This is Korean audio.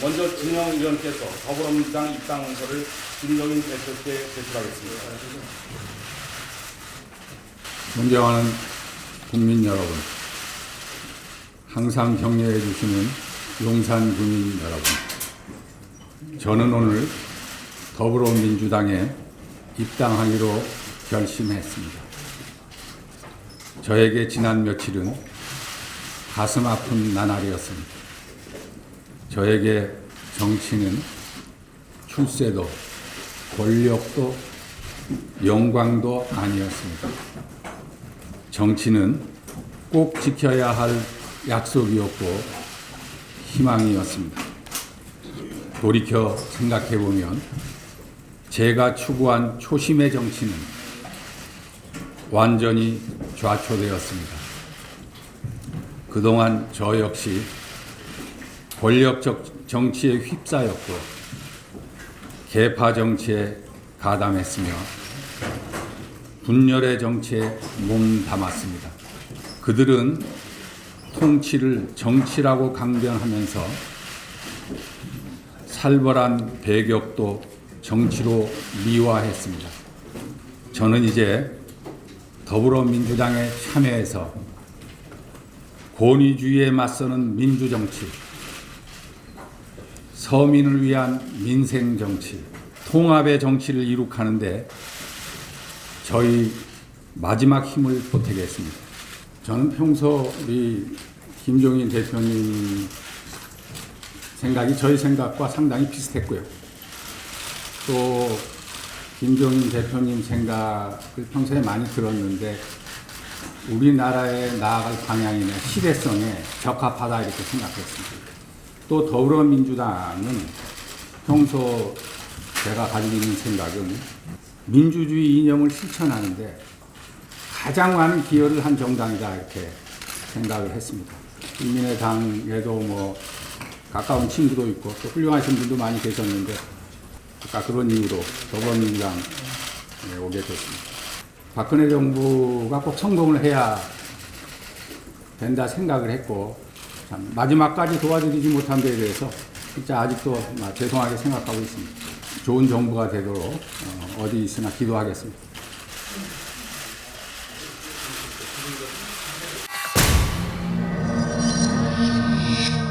먼저 진영위원께서 더불어민주당 입당원서를 김종인 대표께 제출하겠습니다. 존경하는 국민 여러분, 항상 격려해 주시는 용산 국민 여러분, 저는 오늘 더불어민주당에 입당하기로 결심했습니다. 저에게 지난 며칠은 가슴 아픈 나날이었습니다. 저에게 정치는 출세도 권력도 영광도 아니었습니다. 정치는 꼭 지켜야 할 약속이었고 희망이었습니다. 돌이켜 생각해 보면 제가 추구한 초심의 정치는 완전히 좌초되었습니다. 그동안 저 역시 권력적 정치에 휩싸였고 개파 정치에 가담했으며 분열의 정치에 몸 담았습니다. 그들은 통치를 정치라고 강변하면서 살벌한 배격도 정치로 미화했습니다. 저는 이제 더불어민주당에 참여해서 권위주의에 맞서는 민주정치, 서민을 위한 민생 정치, 통합의 정치를 이룩하는데 저희 마지막 힘을 보태겠습니다. 저는 평소 우리 김종인 대표님 생각이 저희 생각과 상당히 비슷했고요. 또 김종인 대표님 생각을 평소에 많이 들었는데 우리나라의 나아갈 방향이나 시대성에 적합하다 이렇게 생각했습니다. 또 더불어민주당은 평소 제가 가지고 있는 생각은 민주주의 이념을 실천하는데 가장 많은 기여를 한 정당이다 이렇게 생각을 했습니다. 국민의당에도 뭐 가까운 친구도 있고 또 훌륭하신 분도 많이 계셨는데 아까 그런 이유로 더불어민주당에 오게 됐습니다. 박근혜 정부가 꼭 성공을 해야 된다 생각을 했고 참 마지막까지 도와드리지 못한 데에 대해서 진짜 아직도 죄송하게 생각하고 있습니다. 좋은 정부가 되도록 어, 어디 있으나 기도하겠습니다.